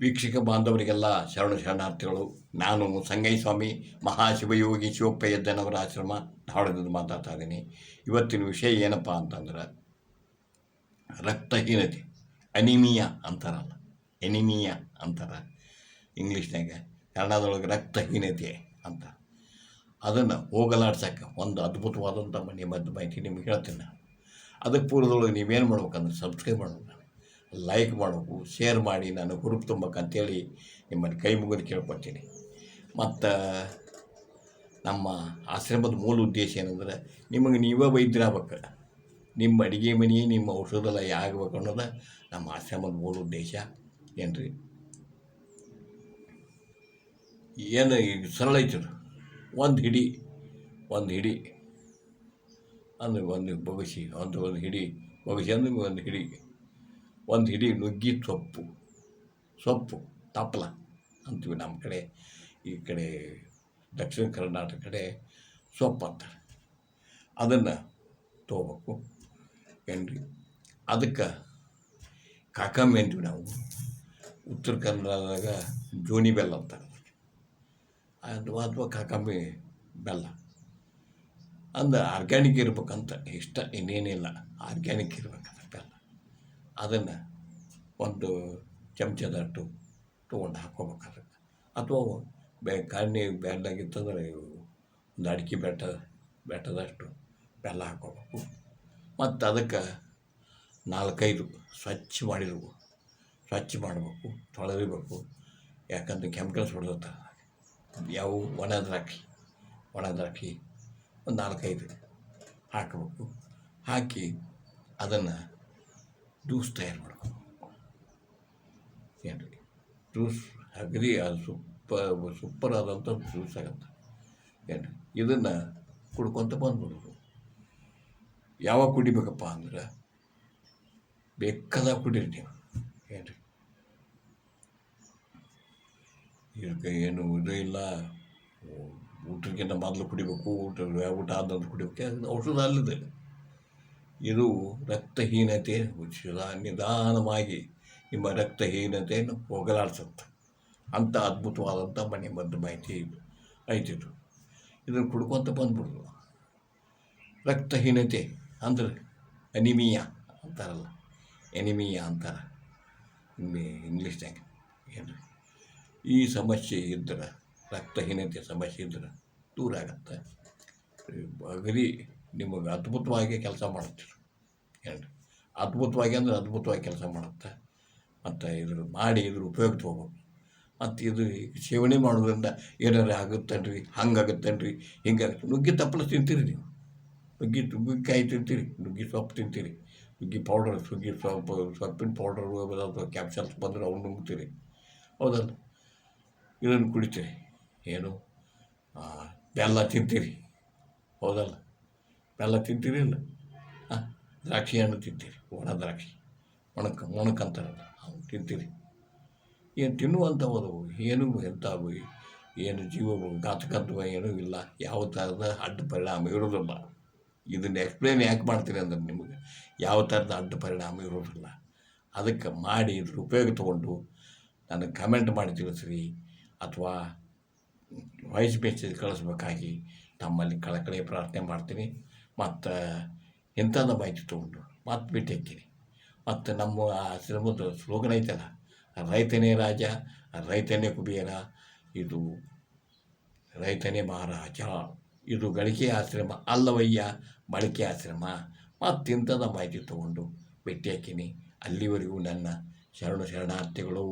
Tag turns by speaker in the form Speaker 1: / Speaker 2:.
Speaker 1: ವೀಕ್ಷಕ ಬಾಂಧವರಿಗೆಲ್ಲ ಶರಣ ಶರಣಾರ್ಥಿಗಳು, ನಾನು ಸಂಗಯ್ಯ ಸ್ವಾಮಿ, ಮಹಾಶಿವಯೋಗಿ ಶಿವಪ್ಪಯ್ಯದ್ದನವರ ಆಶ್ರಮ ಧಾರವಾಡದಿಂದ ಮಾತಾಡ್ತಾ ಇದ್ದೀನಿ. ಇವತ್ತಿನ ವಿಷಯ ಏನಪ್ಪ ಅಂತಂದ್ರೆ, ರಕ್ತಹೀನತೆ, ಅನಿಮಿಯಾ ಅಂತಾರಲ್ಲ, ಎನಿಮಿಯಾ ಅಂತಾರ ಇಂಗ್ಲೀಷ್ನಾಗ ಕನ್ನಡದೊಳಗೆ ರಕ್ತಹೀನತೆ ಅಂತ. ಅದನ್ನು ಹೋಗಲಾಡ್ಸಕ್ಕೆ ಒಂದು ಅದ್ಭುತವಾದಂಥ ಮನೆ ಮದ್ದು ಮಾಹಿತಿ ನಿಮ್ಗೆ ಹೇಳ್ತೀನಿ. ನಾನು ಅದಕ್ಕೆ ಪೂರ್ವದೊಳಗೆ ನೀವೇನು ಮಾಡ್ಬೇಕಂದ್ರೆ ಸಬ್ಸ್ಕ್ರೈಬ್ ಮಾಡ್ಬೇಕು. ಲೈಕ್ ಮಾಡಬೇಕು ಶೇರ್ ಮಾಡಿ ನಾನು ಗ್ರೂಪ್ ತುಂಬಕ್ಕಂತೇಳಿ ನಿಮ್ಮಲ್ಲಿ ಕೈ ಮುಗಿದು ಕೇಳ್ಕೊತೀನಿ. ಮತ್ತು ನಮ್ಮ ಆಶ್ರಮದ ಮೂಲ ಉದ್ದೇಶ ಏನಂದ್ರೆ, ನಿಮಗೆ ನೀವೇ ವೈದ್ಯರಾಗಬೇಕು ನಿಮ್ಮ ಅಡುಗೆ ಮನೆ, ನಿಮ್ಮ ಔಷಧಾಲಯ ಆಗಬೇಕು ಅನ್ನೋದು ನಮ್ಮ ಆಶ್ರಮದ ಮೂಲ ಉದ್ದೇಶ ಏನು ರೀ ಏನು ಸರಳ ಐತದು ಒಂದು ಹಿಡಿ ಒಂದು ಹಿಡಿ. ಅಂದ್ರೆ ಒಂದು ಬಗಸಿ ಒಂದು ಒಂದು ಹಿಡಿ. ಬಗಸಿ ಅಂದ್ರೆ ಒಂದು ಹಿಡಿ. ಒಂದು ಹಿಡಿ ನುಗ್ಗಿ ಸೊಪ್ಪು ಸೊಪ್ಪು ತಪ್ಪಲ ಅಂತೀವಿ ನಮ್ಮ ಕಡೆ. ಈ ಕಡೆ ದಕ್ಷಿಣ ಕರ್ನಾಟಕ ಕಡೆ ಸೊಪ್ಪು ಅಂತಾರೆ ಅದನ್ನು ತೊಗೋಬೇಕು ಏನ್ರಿ? ಅದಕ್ಕೆ ಕಾಕಂಬಿ ಅಂತೀವಿ ನಾವು. ಉತ್ತರ ಕನ್ನಡದಾಗ ಜೋನಿ ಬೆಲ್ಲ ಅಂತ ಅಥವಾ ಅಥವಾ ಕಾಕಂಬಿ ಬೆಲ್ಲ. ಅಂದ ಆರ್ಗ್ಯಾನಿಕ್ ಇರ್ಬೇಕಂತ ಇಷ್ಟ, ಇನ್ನೇನಿಲ್ಲ. ಆರ್ಗ್ಯಾನಿಕ್ ಇರ್ಬೇಕಂತ. ಅದನ್ನು ಒಂದು ಚಮಚದಷ್ಟು ತೊಗೊಂಡು ಹಾಕ್ಕೋಬೇಕು ಅದಕ್ಕೆ ಅಥವಾ ಬೆ ಕಣ್ಣಿ ಬೆಲ್ಲಾಗಿತ್ತಂದ್ರೆ ಒಂದು ಅಡಿಕೆ ಬೆಟ್ಟ ಬೆಟ್ಟದಷ್ಟು ಬೆಲ್ಲ ಹಾಕ್ಕೋಬೇಕು. ಮತ್ತು ಅದಕ್ಕೆ ನಾಲ್ಕೈದು ಸ್ವಚ್ಛ ಮಾಡಿರ್ಬೇಕು. ಸ್ವಚ್ಛ ಮಾಡಬೇಕು, ತೊಳೆದಿರಬೇಕು. ಯಾಕಂದ್ರೆ ಕೆಮಿಕಲ್ಸ್ ಹೊಡೆದಿರ್ತಾರೆ ಯಾವ ಒಣ ದ್ರಾಕ್ಷಿ ಒಣ ದ್ರಾಕ್ಷಿ ಒಂದು ನಾಲ್ಕೈದು ಹಾಕಬೇಕು. ಹಾಕಿ ಅದನ್ನು ಜ್ಯೂಸ್ ತಯಾರು ಮಾಡಬೇಕು ಏನು ರೀ ಜ್ಯೂಸ್ ಅಗದಿ ಅದು ಸೂಪ ಸೂಪರ್ ಆದಂಥ ಜ್ಯೂಸ್ ಆಗುತ್ತೆ. ಏನು ಇದನ್ನು ಕುಡ್ಕೊತ ಬಂದ್ಬಿಡೋದು. ಯಾವಾಗ ಕುಡಿಬೇಕಪ್ಪ ಅಂದ್ರೆ ಬೇಕಾದಾಗ ಕುಡೀರಿ ನೀವು. ಏನು ಇದಕ್ಕೆ ಏನು ಇದು ಇಲ್ಲ. ಊಟಕ್ಕಿಂತ ಮೊದಲು ಕುಡಿಬೇಕು, ಊಟ ಊಟ ಆದ್ರೆ ಕುಡಿಬೇಕು. ಔಷಧ ಅಲ್ಲದೆ. ಇದು ರಕ್ತಹೀನತೆ ನಿಧಾನವಾಗಿ ನಿಮ್ಮ ರಕ್ತಹೀನತೆಯನ್ನು ಹೋಗಲಾಡಿಸುತ್ತೆ. ಅಂಥ ಅದ್ಭುತವಾದಂಥ ಮನೆ ಮದ್ದು ಮಾಹಿತಿ ಐತಿದು. ಇದನ್ನು ಕುಡ್ಕೊತ ಬಂದ್ಬಿಡ್ತು ರಕ್ತಹೀನತೆ ಅಂದರೆ ಅನಿಮಿಯಾ ಅಂತಾರಲ್ಲ. ಎನಿಮಿಯಾ ಅಂತಾರೆ. ಇಂಗ್ಲೀಷ್ನಾಗ ಏನು ಈ ಸಮಸ್ಯೆ ಇದ್ದರೆ ರಕ್ತಹೀನತೆ ಸಮಸ್ಯೆ ಇದ್ರೆ ದೂರ ಆಗತ್ತೆ. ಅಗದಿ ನಿಮಗೆ ಅದ್ಭುತವಾಗಿ ಕೆಲಸ ಮಾಡುತ್ತೆ ಹೇಳಿ ಅದ್ಭುತವಾಗಿ ಅಂದ್ರೆ ಅದ್ಭುತವಾಗಿ ಕೆಲಸ ಮಾಡುತ್ತೆ. ಮತ್ತು ಇದ್ರ ಮಾಡಿ ಇದ್ರ ಉಪಯೋಗ ತೊಗೋಬೇಕು ಮತ್ತು ಇದು ಸೇವನೆ ಮಾಡೋದ್ರಿಂದ ಏನಾರು ಆಗುತ್ತೇನ್ರಿ? ಹಂಗಾಗುತ್ತೇನ್ರಿ? ಹಿಂಗಾಗುತ್ತೆ ನುಗ್ಗಿ ತಪ್ಪಲು ತಿಂತೀರಿ ನೀವು. ನುಗ್ಗಿ ನುಗ್ಗಿಕಾಯಿ ತಿಂತೀರಿ. ನುಗ್ಗಿ ಸೊಪ್ಪು ತಿಂತೀರಿ. ನುಗ್ಗಿ ಪೌಡರ್ ಸುಗ್ಗಿ ಸೊಪ್ಪು, ಸೊಪ್ಪಿನ ಪೌಡರ್ ಕ್ಯಾಪ್ಸಲ್ಸ್ ಬಂದರೆ ಅವ್ನು ನುಗ್ತೀರಿ. ಹೌದಲ್ಲ ಇದನ್ನು ಕುಡಿತೀರಿ. ಏನು? ಬೆಲ್ಲ ತಿಂತೀರಿ. ಹೌದಲ್ಲ ಬೆಲ್ಲ ತಿಂತೀರಿ ಇಲ್ಲ? ಹಾಂ ದ್ರಾಕ್ಷಿ ಹಣ್ಣು ತಿಂತೀರಿ, ಒಣ ದ್ರಾಕ್ಷಿ. ಒಣಕ ಒಣಕಂತಾರಲ್ಲ ಅವ್ನು ತಿಂತೀರಿ. ಏನು ತಿನ್ನುವಂಥವು ಏನು ಎಂಥವು, ಏನು ಜೀವ ಘಾತಕತ್ವ ಏನೂ ಇಲ್ಲ. ಯಾವ ಥರದ ಅಡ್ಡ ಪರಿಣಾಮ ಇರೋದಿಲ್ಲ ಇದನ್ನು ಎಕ್ಸ್ಪ್ಲೇನ್ ಯಾಕೆ ಮಾಡ್ತೀನಿ ಅಂದ್ರೆ ನಿಮಗೆ, ಯಾವ ಥರದ ಅಡ್ಡ ಪರಿಣಾಮ ಇರೋದಿಲ್ಲ ಅದಕ್ಕೆ ಮಾಡಿ ಇದ್ರ ಉಪಯೋಗ ತೊಗೊಂಡು ನನಗೆ ಕಮೆಂಟ್ ಮಾಡಿ ತಿಳಿಸ್ರಿ. ಅಥವಾ ವಾಯ್ಸ್ ಮೆಸೇಜ್ ಕಳಿಸ್ಬೇಕಾಗಿ ತಮ್ಮಲ್ಲಿ ಕಳಕಳಿ ಪ್ರಾರ್ಥನೆ ಮಾಡ್ತೀನಿ. ಮತ್ತು ಇಂಥದ್ದು ಮಾಹಿತಿ ತೊಗೊಂಡು ಮತ್ತೆ ಭೇಟಿ ಹಾಕ್ತೀನಿ ಮತ್ತು ನಮ್ಮ ಆಶ್ರಮದ ಸ್ಲೋಗನ್ ಐತಲ್ಲ, ರೈತನೇ ರಾಜ, ರೈತನೇ ಕುಬೇರ, ಇದು ರೈತನೇ ಮಹಾರಾಜ, ಇದು ಗಳಿಕೆ ಆಶ್ರಮ ಅಲ್ಲವಯ್ಯ ಬಳಕೆ ಆಶ್ರಮ. ಮತ್ತು ಇಂಥದ್ದು ಮಾಹಿತಿ ತೊಗೊಂಡು ಭೇಟಿ ಹಾಕೀನಿ. ಅಲ್ಲಿವರೆಗೂ ನನ್ನ ಶರಣ ಶರಣಾರ್ಥಿಗಳು.